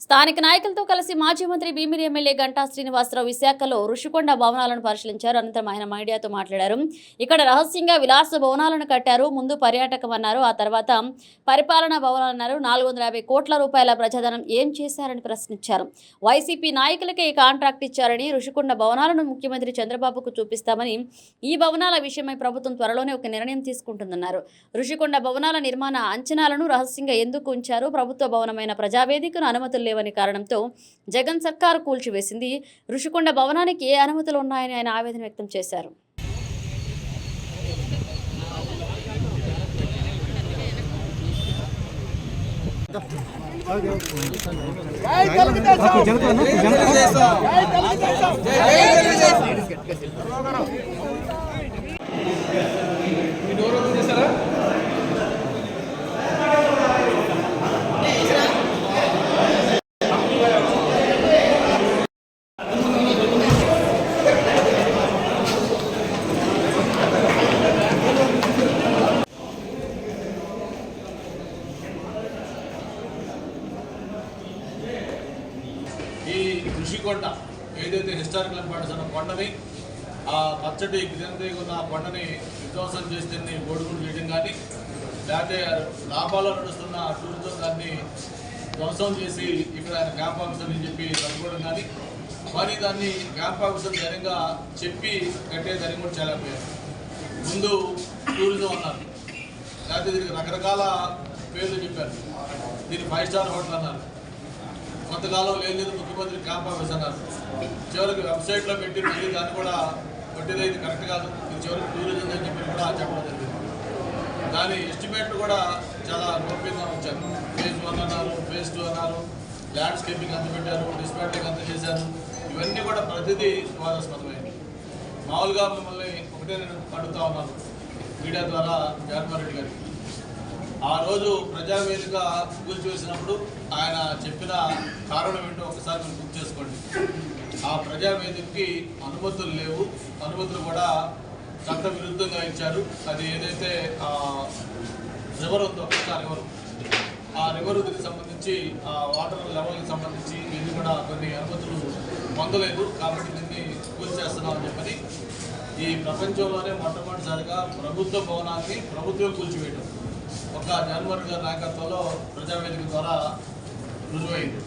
స్థానిక నాయకులతో కలిసి మాజీ మంత్రి భీమిలి ఎమ్మెల్యే గంటా శ్రీనివాసరావు విశాఖలో ఋషికొండ భవనాలను పరిశీలించారు. అనంతరం ఆయన మీడియాతో మాట్లాడారు. ఇక్కడ రహస్యంగా విలాస భవనాలను కట్టారు. ముందు పర్యాటకం అన్నారు. ఆ తర్వాత పరిపాలనా భవనాలు అన్నారు. నాలుగు వందల యాభై కోట్ల రూపాయల ప్రజాధనం ఏం చేశారని ప్రశ్నించారు. వైసీపీ నాయకులకే ఈ కాంట్రాక్ట్ ఇచ్చారని ఋషికొండ భవనాలను ముఖ్యమంత్రి చంద్రబాబుకు చూపిస్తామని ఈ భవనాల విషయమై ప్రభుత్వం త్వరలోనే ఒక నిర్ణయం తీసుకుంటుందన్నారు. ఋషికొండ భవనాల నిర్మాణ అంచనాలను రహస్యంగా ఎందుకు ఉంచారు? ప్రభుత్వ భవనమైన ప్రజావేదికను అనుమతులు లేవని కారణంతో జగన్ సర్కారు కూల్చివేసింది ఋషికొండ భవనానికి ఏ అనుమతులు ఉన్నాయని ఆయన ఆవేదన వ్యక్తం చేశారు ఈ ఋషికొండ ఏదైతే హిస్టారికల్ ఇంపార్టెన్స్ అన్న కొండని ఆ పచ్చటి గ్రీనరీ ఉన్న ఆ కొండని విధ్వంసం చేస్తే గోడుగుడు చేయడం కానీ లేకపోతే లాభాల్లో నడుస్తున్న టూరిజం దాన్ని ధ్వంసం చేసి ఇక్కడ ఆయన క్యాంప్ ఆఫీసర్ అని చెప్పి కనుక్కోవడం కానీ మరి దాన్ని క్యాంప్ ఆఫీసర్ ధైర్యంగా చెప్పి కట్టే కూడా చాలా పేరు ముందు టూరిజం అన్నారు. లేకపోతే దీనికి రకరకాల పేర్లు చెప్పారు. దీన్ని ఫైవ్ స్టార్ హోటల్ అన్నారు. కొంతకాలం లేదు ముఖ్యమంత్రి క్యాంప్ ఆఫీస్ అన్నారు. చివరికి వెబ్సైట్లో పెట్టి మళ్ళీ దాన్ని కూడా కొట్టేది ఇది కరెక్ట్ కాదు. ఇది చివరికి టూరిజం అని చెప్పి కూడా చెప్పడం జరిగింది. దాని ఎస్టిమేట్ కూడా చాలా గొప్పగా ఉంచారు. ఫేజ్ వన్ అన్నారు ఫేజ్ టూ అన్నారు ల్యాండ్స్కేపింగ్ అంత పెట్టారు డిస్పాట్లింగ్ అంత చేశారు. ఇవన్నీ కూడా ప్రతిదీ వివాదాస్పదమైంది. మామూలుగా మిమ్మల్ని ఒకటే నేను అడుగుతా ఉన్నాను మీడియా ద్వారా జగన్మోహన్ రెడ్డి గారికి. ఆ రోజు ప్రజావేదిక కూల్చివేసినప్పుడు ఆయన చెప్పిన కారణం ఏంటో ఒకసారి మీరు గుర్తు చేసుకోండి. ఆ ప్రజావేదికకి అనుమతులు లేవు. అనుమతులు కూడా చట్ట విరుద్ధంగా ఇచ్చారు. అది ఏదైతే ఆ రివర్ ఉందో ఆ రివర్. ఆ రివర్ సంబంధించి ఆ వాటర్ లెవెల్కి సంబంధించి ఇది కూడా కొన్ని అనుమతులు పొందలేదు. కాబట్టి దీన్ని కూల్చేస్తున్నామని చెప్పని ఈ ప్రపంచంలోనే మొట్టమొదటిసారిగా ప్రభుత్వ భవనాన్ని ప్రభుత్వం కూల్చివేయడం ఒక జనవరి గారి నాయకత్వంలో ప్రజావేదిక ద్వారా రుజువైంది.